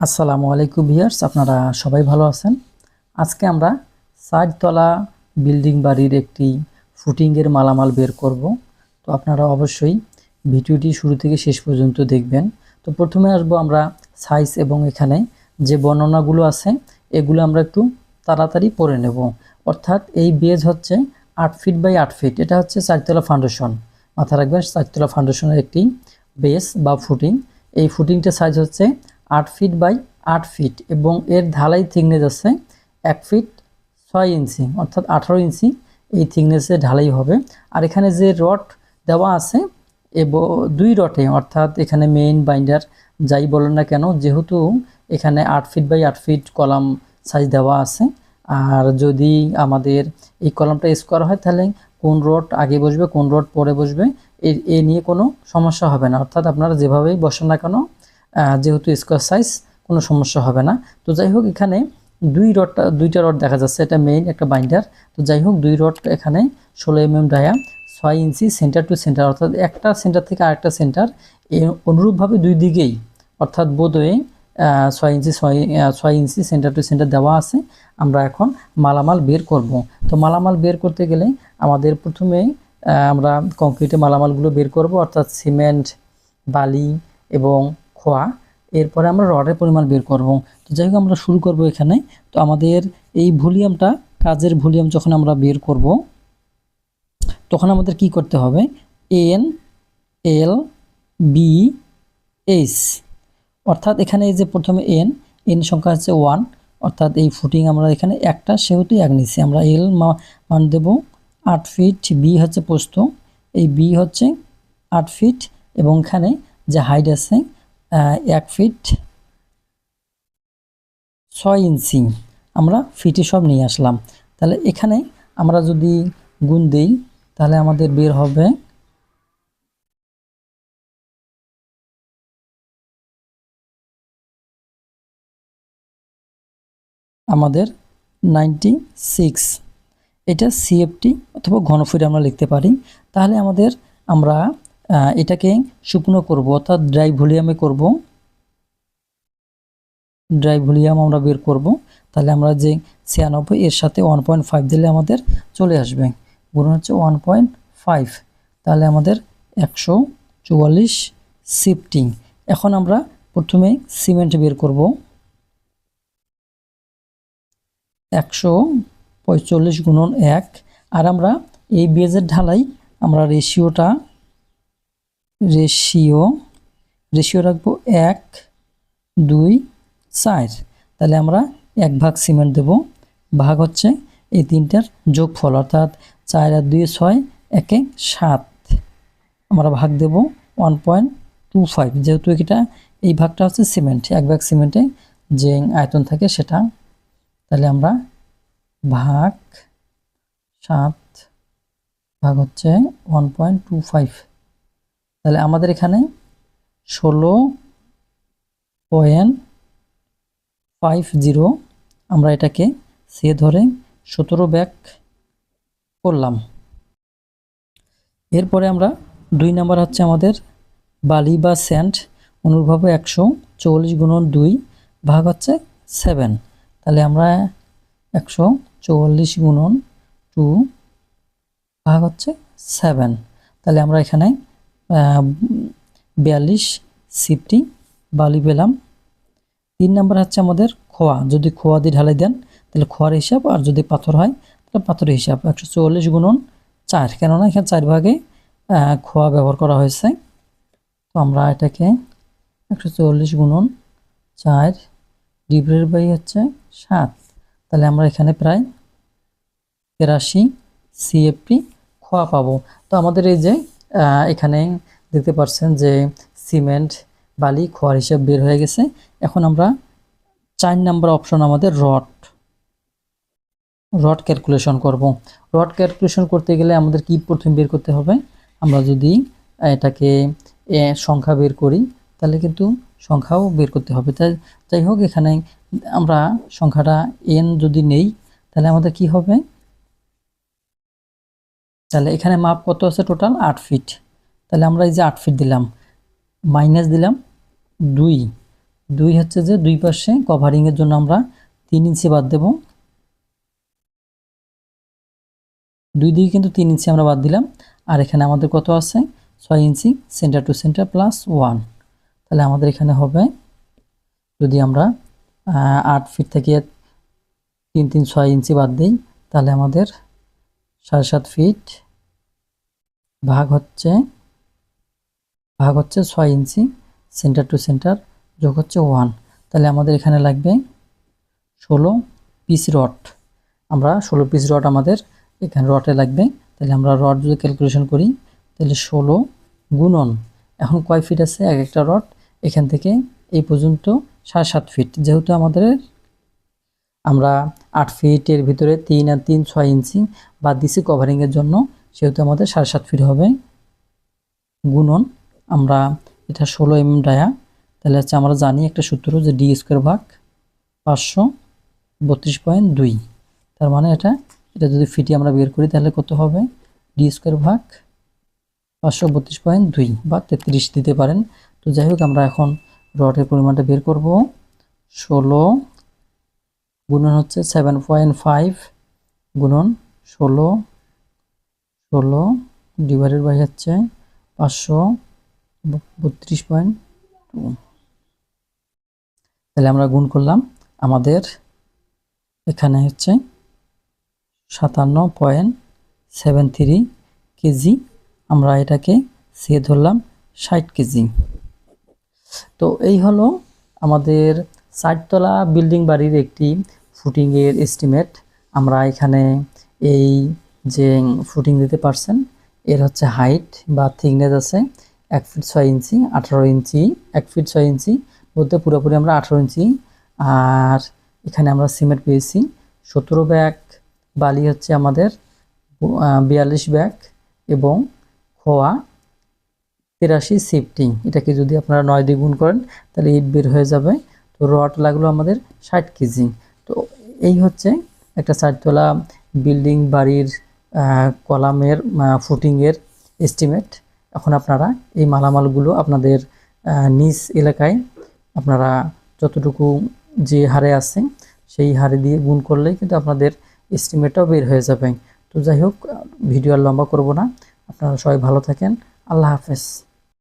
আসসালামু আলাইকুম ভিয়ার্স আপনারা সবাই ভালো আছেন? আজকে আমরা সাইডতলা বিল্ডিং বাড়ির একটি ফুটিংয়ের মালামাল বের করব। তো আপনারা অবশ্যই ভিডিওটি শুরু থেকে শেষ পর্যন্ত দেখবেন। তো প্রথমে আসব আমরা সাইজ এবং এখানে যে বর্ণনাগুলো আছে, এগুলো আমরা একটু তাড়াতাড়ি পড়ে নেব। অর্থাৎ এই বেজ হচ্ছে আট ফিট বাই আট ফিট এটা হচ্ছে চারতলা ফাউন্ডেশন মাথা রাখবেন, চারতলা ফাউন্ডেশনের একটি বেস বা ফুটিং এই ফুটিংটার সাইজ হচ্ছে আট ফিট বাই আট ফিট এবং এর ঢালাই থিকনেস আছে এক ফিট ছয় ইঞ্চি, অর্থাৎ আঠারো ইঞ্চি এই থিকনেসে ঢালাই হবে। আর এখানে যে রড দেওয়া আছে, এবং, দুই রটে অর্থাৎ এখানে মেইন বাইন্ডার যাই বলেন না কেন, যেহেতু এখানে আট ফিট বাই আট ফিট কলাম সাইজ দেওয়া আছে। আর যদি আমাদের এই কলামটা স্কোয়ার হয়, তাহলে কোন রড আগে বসবে, কোন রড পরে বসবে এ নিয়ে কোনো সমস্যা হবে না। অর্থাৎ আপনারা যেভাবেই বসেন না কেন যেহেতু স্কোয়ার সাইজ কোনো সমস্যা হবে না। তো যাই হোক, এখানে দুই রডটা দুইটা রড দেখা যাচ্ছে, এটা মেইন একটা বাইন্ডার তো যাই হোক, দুই রড এখানে ষোলো এম এম ডায়া ছয় ইঞ্চি সেন্টার টু সেন্টার অর্থাৎ একটা সেন্টার থেকে আরেকটা সেন্টার অনুরূপভাবে দুই দিকেই, অর্থাৎ বোধহয় ছয় ইঞ্চি, ছয় ছয় ইঞ্চি সেন্টার টু সেন্টার দেওয়া আছে। আমরা এখন মালামাল বের করব। তো মালামাল বের করতে গেলে আমাদের প্রথমে আমরা কংক্রিটে মালামালগুলো বের করব। অর্থাৎ সিমেন্ট বালি এবং খোয়া, এরপরে আমরা রডের পরিমাণ বের করব। তো যাই হোক, আমরা শুরু করব এখানে। তো আমাদের এই ভলিউমটা, কাজের ভলিউম যখন আমরা বের করব, তখন আমাদের কি করতে হবে? N, L, B, H. অর্থাৎ এখানে এই যে প্রথমে এন এন সংখ্যা হচ্ছে ওয়ান। অর্থাৎ এই ফুটিং আমরা এখানে একটা, সেহেতু এক নিচ্ছি আমরা এল মান দেব আট ফিট, বি হচ্ছে পোস্ত। এই বি হচ্ছে আট ফিট এবং এখানে যে হাইট আছে এক ফিট ছয় ইঞ্চি। আমরা ফিটে সব নিয়ে আসলাম। তাহলে এখানে আমরা যদি গুণ দিই, তাহলে আমাদের বের হবে আমাদের নাইনটি সিক্স এটা সিএফটি অথবা ঘনফুট আমরা লিখতে পারি। তাহলে আমাদের আমরা এটাকে শুকনো করব, অর্থাৎ ড্রাই ভলিউমে করব। ড্রাই ভলিউম আমরা বের করব, তাহলে আমরা যে ছিয়ানব্বই, এর সাথে ওয়ান পয়েন্ট ফাইভ দিলে আমাদের চলে আসবে। গুণ হচ্ছে ওয়ান পয়েন্ট ফাইভ তাহলে আমাদের একশো চুয়াল্লিশ সিফটিং এখন আমরা প্রথমে সিমেন্ট বের করব। একশো পঁয়তাল্লিশ গুণন এক, আর আমরা এই বেজের ঢালাই, আমরা রেশিওটা রেশিও রেশিও রাখব এক, দুই, চার। তাহলে আমরা এক ভাগ সিমেন্ট দেব। ভাগ হচ্ছে এই তিনটার যোগফল, অর্থাৎ চার আর দুই ছয়, একে সাত। আমরা ভাগ দেব ওয়ান পয়েন্ট টু ফাইভ। যেহেতু এটা, এই ভাগটা হচ্ছে সিমেন্ট, এক ভাগ সিমেন্টে যে আয়তন থাকে সেটা। তাহলে আমরা ভাগ সাত, ভাগ হচ্ছে ওয়ান পয়েন্ট টু ফাইভ। তাহলে আমাদের এখানে ষোলো পয়েন্ট ফাইভ জিরো আমরা এটাকে সে ধরে সতেরো ব্যাক করলাম। এরপরে আমরা দুই নাম্বার হচ্ছে আমাদের বালি বা স্যান্ড অনুরূপভাবে একশো চল্লিশ গুণন দুই ভাগ হচ্ছে সেভেন। তাহলে আমরা একশো চুয়াল্লিশ গুণন টু ভাগ হচ্ছে সেভেন। তাহলে আমরা এখানে বিয়াল্লিশ সিফটি বালি পেলাম তিন নম্বর হচ্ছে আমাদের খোয়া। যদি খোয়া দিয়ে ঢালাই দেন, তাহলে খোয়ার হিসাব, আর যদি পাথর হয়, তাহলে পাথরের হিসাব। একশো চুয়াল্লিশ গুণন চার। কেননা এখানে চার ভাগে খোয়া ব্যবহার করা হয়েছে। তো আমরা এটাকে একশো চুয়াল্লিশ গুণন চার ডিগ্রির বাই হচ্ছে সাত। তাহলে আমরা এখানে প্রায় তেরাশি সিএফটি খোয়া পাবো। তো আমাদের এই যে এখানে দেখতে পাচ্ছেন যে সিমেন্ট, বালি, খোয়ার হিসাব বের হয়ে গেছে। এখন আমরা চার নাম্বার অপশন আমাদের রড। রড ক্যালকুলেশন করব। রড ক্যালকুলেশন করতে গেলে আমাদের কি প্রথমে বের করতে হবে? আমরা যদি এটাকে সংখ্যা বের করি, তাহলে কিন্তু সংখ্যাও বের করতে হবে। তাই, যাই হোক, এখানে আমরা সংখ্যাটা এন যদি নেই, তাহলে আমাদের কি হবে? তাহলে এখানে মাপ কত আছে? টোটাল আট ফিট। তাহলে আমরা এই যে আট ফিট দিলাম মাইনাস দিলাম দুই। দুই হচ্ছে যে দুই পাশে কভারিংয়ের জন্য আমরা তিন ইঞ্চি বাদ দেব। দুই দিকে কিন্তু তিন ইঞ্চি আমরা বাদ দিলাম। আর এখানে আমাদের কত আছে? ছয় inch centre to centre plus one তাহলে আমাদের এখানে হবে, যদি আমরা আট ফিট থেকে তিন তিন, ছয় ইঞ্চি বাদ দিই, তাহলে আমাদের সাড়ে সাত ফিট ভাগ হচ্ছে ভাগ হচ্ছে ছয় ইঞ্চি সেন্টার টু সেন্টার যোগ হচ্ছে ওয়ান তাহলে আমাদের এখানে লাগবে ষোলো পিস রড আমরা ষোলো পিস রড আমাদের এখানে রডে লাগবে। তাহলে আমরা রড যদি ক্যালকুলেশন করি, তাহলে ষোলো গুণন। এখন কয় ফিট আছে? এক একটা রড এখান থেকে এই পর্যন্ত সাড়ে সাত ফিট যেহেতু আমাদের আমরা আট ফিটের ভিতরে তিন আর তিন ছয় ইঞ্চি বাদ দিছি কভারিংয়ের জন্য, সেহেতু আমাদের সাড়ে সাত ফিট হবে গুণন। আমরা এটা ষোলো এম ডায়া। তাহলে হচ্ছে আমরা জানি একটা সূত্র যে ডি স্কোয়ার ভাগ পাঁচশো বত্রিশ পয়েন্ট দুই। তার মানে এটা এটা যদি ফিটি আমরা বের করি তাহলে কত হবে? ডি স্কোয়ার ভাগ পাঁচশো বত্রিশ পয়েন্ট দুই বা তেত্রিশ দিতে পারেন। তো যাই হোক, আমরা এখন রডের পরিমাণটা বের করব। ষোলো গুণন হচ্ছে সেভেন পয়েন্ট ফাইভ গুণন ষোলো। ষোলো ডিভাইডেড বাই হচ্ছে পাঁচশো বত্রিশ পয়েন্ট তাহলে আমরা গুণ করলাম। আমাদের এখানে হচ্ছে সাতান্ন পয়েন্ট সেভেন থ্রি কেজি। আমরা এটাকে সে ধরলাম ষাট কেজি। তো এই হলো আমাদের ষাটতলা বিল্ডিং বাড়ির একটি ফুটিংয়ের এস্টিমেট আমরা এখানে এই যে ফুটিং দিতে পারছেন, এর হচ্ছে হাইট বা থিকনেস আছে। এক ফিট ছয় ইঞ্চি, আঠারো ইঞ্চি, এক ফিট ছয় ইঞ্চি বলতে পুরোপুরি আমরা আঠারো ইঞ্চি। আর এখানে আমরা সিমেন্ট পেয়েছি। সতেরো ব্যাগ বালি হচ্ছে আমাদের বিয়াল্লিশ ব্যাগ এবং খোয়া তিরাশি সিফটি এটাকে যদি আপনারা নয় দিয়ে গুণ করেন, তাহলে ইট বের হয়ে যাবে। তো রড লাগল আমাদের ষাট কেজি তো এই হচ্ছে একটা চারতলা বিল্ডিং বাড়ির কলামের ফুটিংয়ের এস্টিমেট এখন আপনারা এই মালামালগুলো আপনাদের নিজ এলাকায় আপনারা যতটুকু যে হারে আছে সেই হারে দিয়ে গুণ করলেই কিন্তু আপনাদের এস্টিমেটটাও বের হয়ে যাবে। তো যাই হোক ভিডিও আর লম্বা করব না। আপনারা সবাই ভালো থাকেন। আল্লাহ হাফেজ।